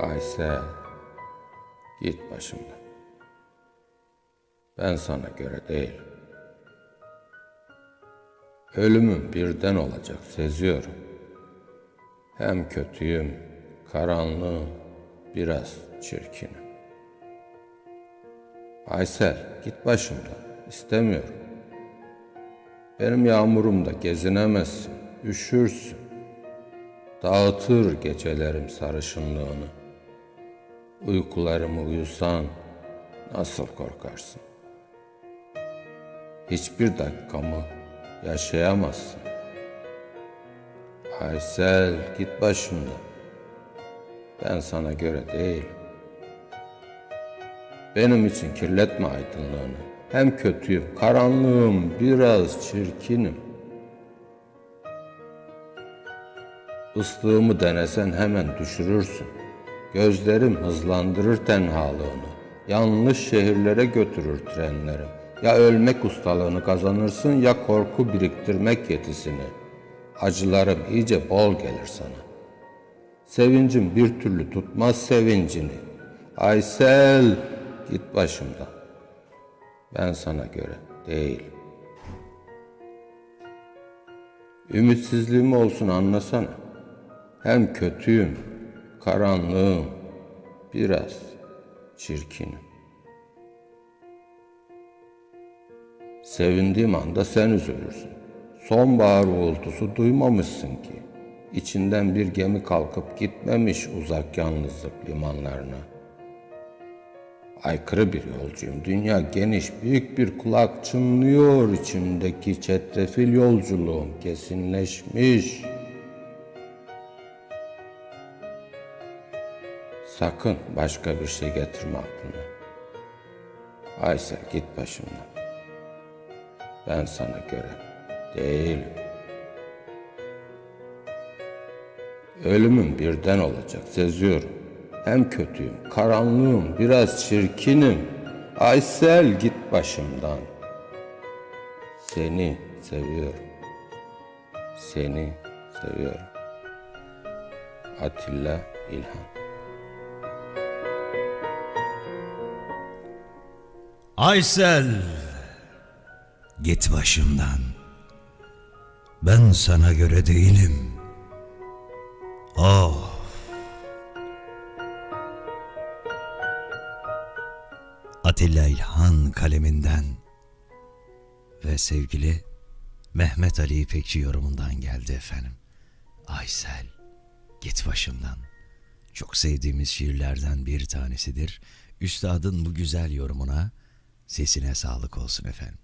Aysel, git başımdan. Ben sana göre değil. Ölümüm birden olacak seziyorum. Hem kötüyüm, karanlığım, biraz çirkinim. Aysel, git başımdan. İstemiyorum. Benim yağmurumda gezinemezsin, üşürsün. Dağıtır gecelerim sarışınlığını. Uykularımı uyusan nasıl korkarsın? Hiçbir dakikamı yaşayamazsın. Aysel git başımdan. Ben sana göre değilim. Benim için kirletme aydınlığını. Hem kötüyüm, karanlığım, biraz çirkinim. Islığımı denesen hemen düşürürsün. Gözlerim hızlandırır tenhalığını. Yanlış şehirlere götürür trenlerim. Ya ölmek ustalığını kazanırsın ya korku biriktirmek yetisini. Acılarım iyice bol gelir sana. Sevincim bir türlü tutmaz sevincini. Aysel git başımdan. Ben sana göre değil. Ümitsizliğim olsun anlasana. Hem kötüyüm, karanlığım, biraz çirkinim. Sevindiğim anda sen üzülürsün. Sonbahar uğultusu duymamışsın ki. İçinden bir gemi kalkıp gitmemiş uzak yalnızlık limanlarına. Aykırı bir yolcuyum. Dünya geniş, büyük bir kulak çınlıyor içimdeki çetrefil yolculuğum kesinleşmiş. Sakın başka bir şey getirme aklına. Aysel git başımdan. Ben sana göre değilim. Ölümüm birden olacak seziyorum. Hem kötüyüm, karanlığım, biraz çirkinim. Aysel git başımdan. Seni seviyorum. Seni seviyorum. Atilla İlhan Aysel, git başımdan. Ben sana göre değilim. Oh. Atilla İlhan kaleminden ve sevgili Mehmet Ali İpekçi yorumundan geldi efendim. Aysel, git başımdan. Çok sevdiğimiz şiirlerden bir tanesidir. Üstadın bu güzel yorumuna sesine sağlık olsun efendim.